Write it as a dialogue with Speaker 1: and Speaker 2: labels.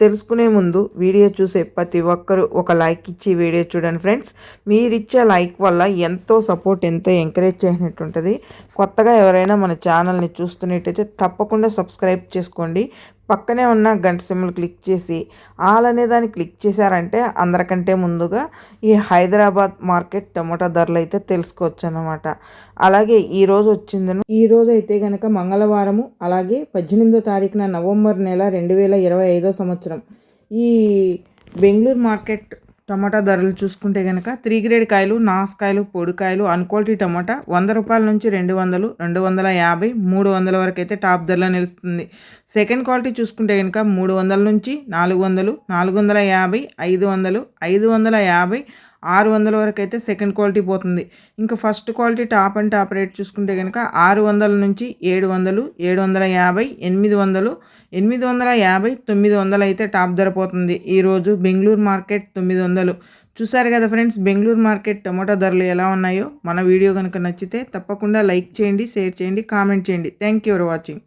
Speaker 1: తెలుసుకునే ముందు వీడియో చూసే ప్రతి ఒక్కరు ఒక లైక్ ఇచ్చి వీడియో చూడండి ఫ్రెండ్స్. మీరు ఇచ్చే లైక్ వల్ల ఎంతో సపోర్ట్ ఎంతో ఎంకరేజ్ చేసినట్టు ఉంటుంది కొత్తగా ఎవరైనా మన ఛానల్ని చూస్తున్నట్టయితే తప్పకుండా సబ్స్క్రైబ్ చేసుకోండి. పక్కనే ఉన్న గంట సిమ్లు క్లిక్ చేసి ఆల్ అనే దాన్ని క్లిక్ చేశారంటే అందరికంటే ముందుగా ఈ హైదరాబాద్ మార్కెట్ టమోటా ధరలు అయితే తెలుసుకోవచ్చు అనమాట అలాగే ఈరోజు వచ్చిందను. ఈరోజు అయితే కనుక మంగళవారము అలాగే పద్దెనిమిదో తారీఖున నవంబర్ నెల రెండు వేల ఇరవై ఐదో సంవత్సరం. ఈ బెంగళూరు మార్కెట్ టమాటా ధరలు చూసుకుంటే కనుక త్రీ గ్రేడ్ కాయలు నాసుకాయలు పొడికాయలు అన్క్వాలిటీ టమాటా వంద రూపాయల నుంచి రెండు వందలు రెండు వందల యాభై మూడు వందల వరకు అయితే టాప్ ధరలో నిలుస్తుంది. సెకండ్ క్వాలిటీ చూసుకుంటే కనుక మూడు వందల నుంచి నాలుగు వందలు నాలుగు వందల యాభై ఐదు వందలు ఐదు వందల యాభై ఆరు వందల వరకు అయితే సెకండ్ క్వాలిటీ పోతుంది. ఇంకా first quality top and top rate చూసుకుంటే కనుక ఆరు వందల నుంచి ఏడు వందలు ఏడు వందల యాభై ఎనిమిది వందలు ఎనిమిది వందల యాభై తొమ్మిది వందలు అయితే టాప్ ధర పోతుంది. ఈరోజు బెంగళూరు మార్కెట్ తొమ్మిది వందలు. చూసారు కదా ఫ్రెండ్స్ బెంగళూరు మార్కెట్ టొమాటో ధరలు ఎలా ఉన్నాయో? మన వీడియో కనుక నచ్చితే తప్పకుండా లైక్ చేయండి షేర్ చేయండి కామెంట్ చేయండి. Thank you for watching